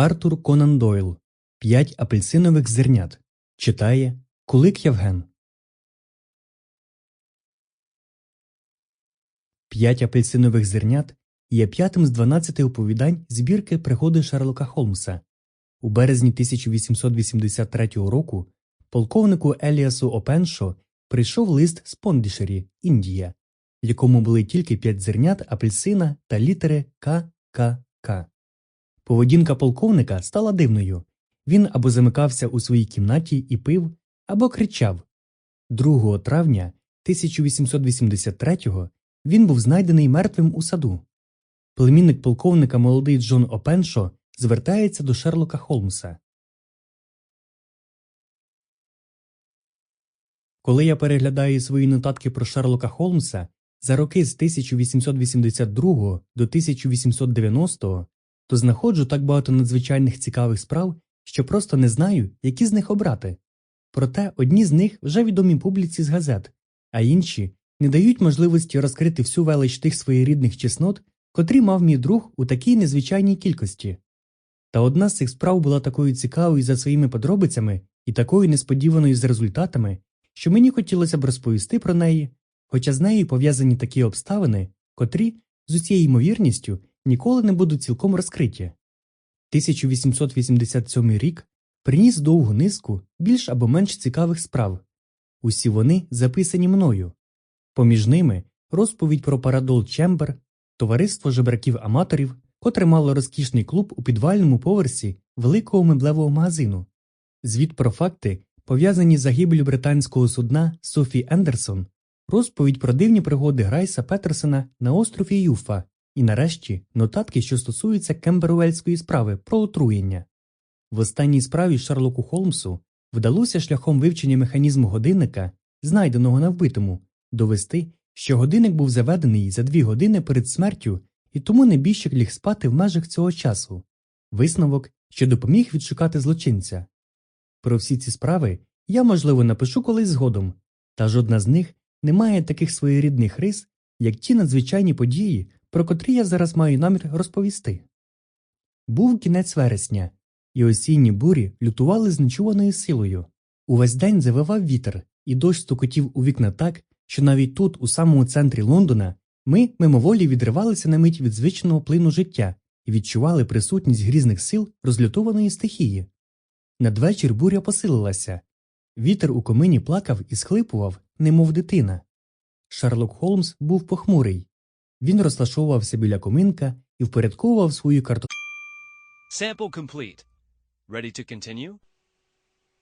Артур Конан Дойл П'ять апельсинових зернят. Читає Кулик Євген. П'ять апельсинових зернят є п'ятим з 12 оповідань збірки пригоди Шерлока Холмса. У березні 1883 року полковнику Еліасу Опеншо прийшов лист з Пондішері, Індія, в якому були тільки п'ять зернят апельсина та літери К, К, К. Поведінка полковника стала дивною. Він або замикався у своїй кімнаті і пив, або кричав. 2 травня 1883-го він був знайдений мертвим у саду. Племінник полковника молодий Джон Опеншо звертається до Шерлока Холмса. Коли я переглядаю свої нотатки про Шерлока Холмса за роки з 1882 до 1890, то знаходжу так багато надзвичайних цікавих справ, що просто не знаю, які з них обрати. Проте одні з них вже відомі публіці з газет, а інші не дають можливості розкрити всю велич тих своєрідних чеснот, котрі мав мій друг у такій незвичайній кількості. Та одна з цих справ була такою цікавою за своїми подробицями і такою несподіваною з результатами, що мені хотілося б розповісти про неї, хоча з нею пов'язані такі обставини, котрі, з усією ймовірністю, ніколи не будуть цілком розкриті. 1887 рік приніс довгу низку більш або менш цікавих справ. Усі вони записані мною. Поміж ними розповідь про Парадол Чембер, товариство жебраків-аматорів, котре мало розкішний клуб у підвальному поверсі великого меблевого магазину, звіт про факти, пов'язані з загибелю британського судна Софі Ендерсон, розповідь про дивні пригоди Грайса Петерсона на острові Юфа і, нарешті, нотатки, що стосуються Кемберуельської справи про отруєння. В останній справі Шарлоку Холмсу вдалося шляхом вивчення механізму годинника, знайденого на вбитому, довести, що годинник був заведений за дві години перед смертю, і тому небіжчик ліг спати в межах цього часу. Висновок, що допоміг відшукати злочинця. Про всі ці справи я, можливо, напишу колись згодом, та жодна з них не має таких своєрідних рис, як ті надзвичайні події, про котрі я зараз маю намір розповісти. Був кінець вересня, і осінні бурі лютували з силою. Увесь день завивав вітер, і дощ стукотів у вікна так, що навіть тут, у самому центрі Лондона, ми мимоволі відривалися на мить від звичного плину життя і відчували присутність грізних сил розлютованої стихії. Надвечір буря посилилася. Вітер у комині плакав і схлипував, немов дитина. Шарлок Холмс був похмурий. Він розташовувався біля коминка і впорядковував свою карту. Sample complete. Ready to continue?